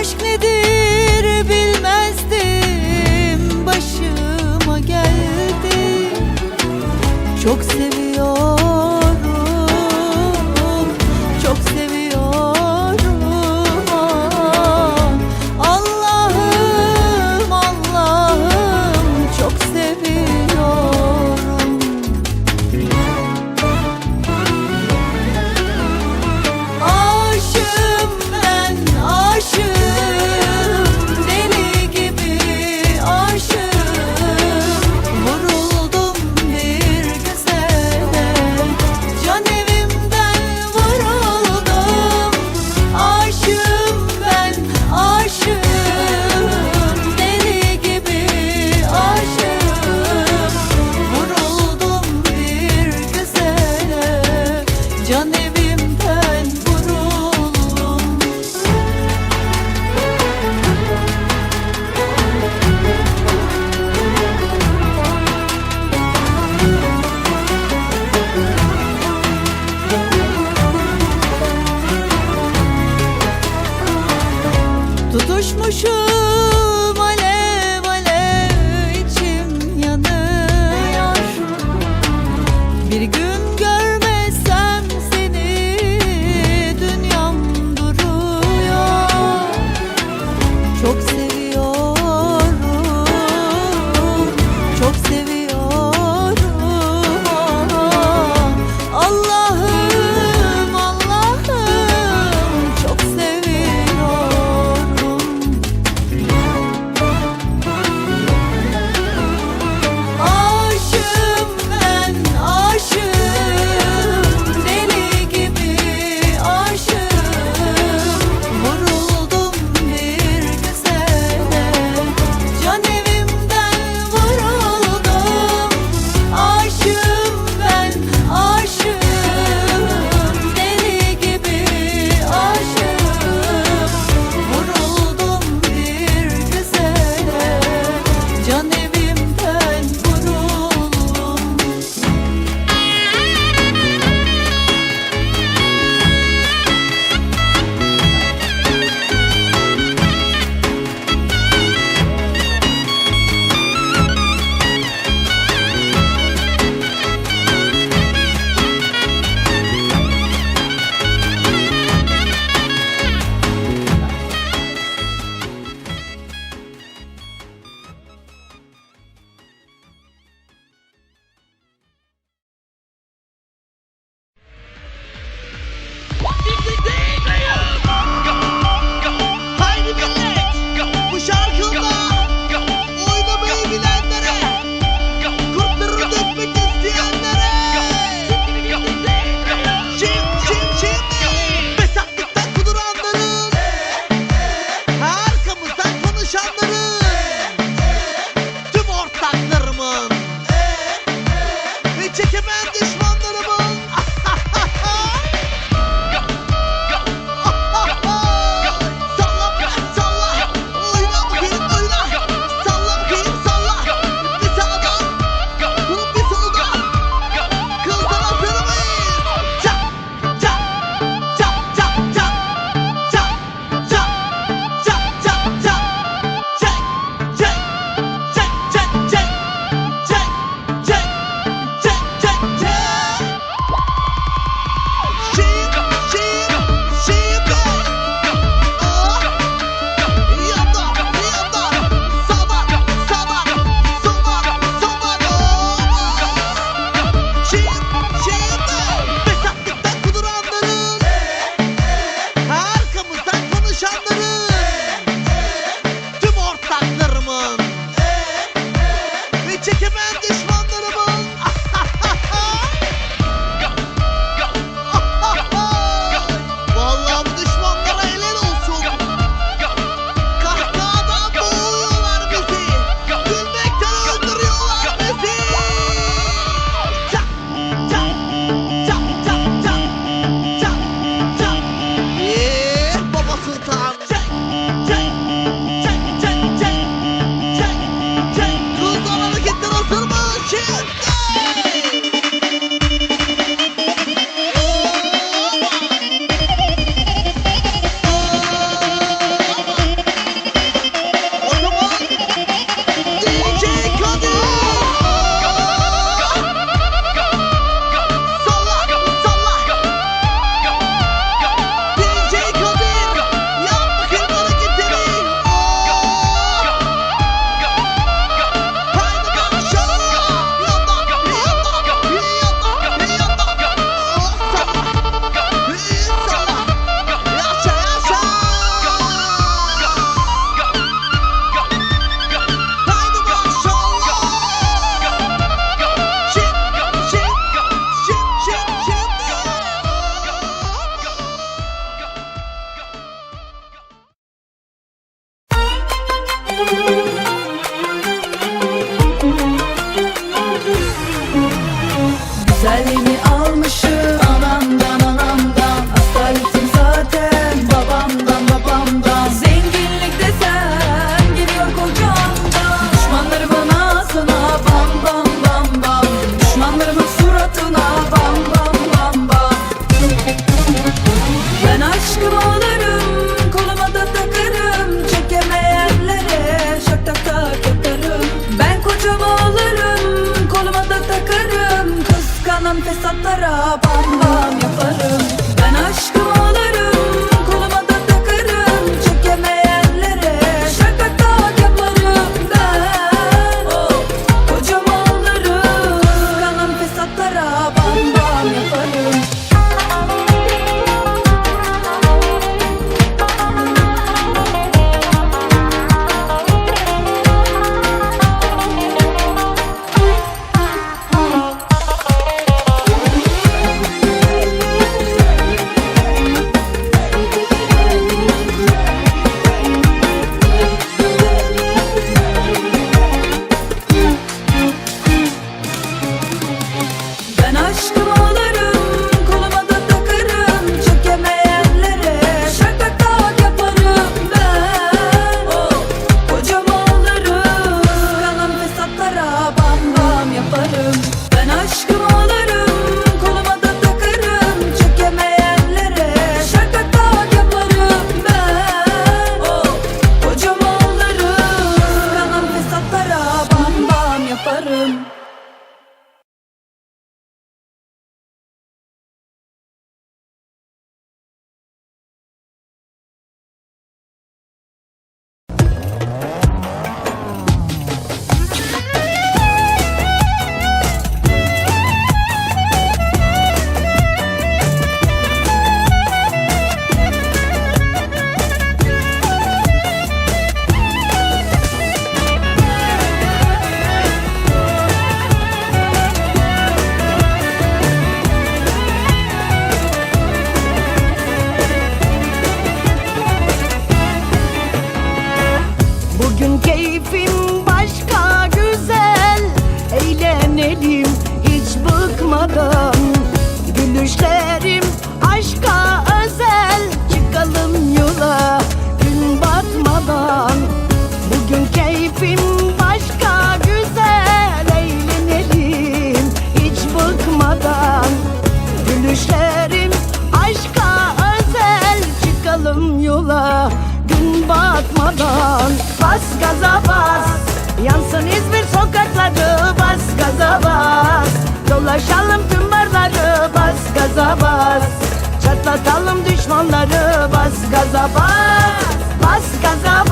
aşk nedir Pretty good. Yollara bam bam yaparım. Ben aşkım alırım. yaparım. gaza bas. Dolaşalım tüm barları bas gaza bas. Çatlatalım düşmanları bas gaza bas. Bas gaza bas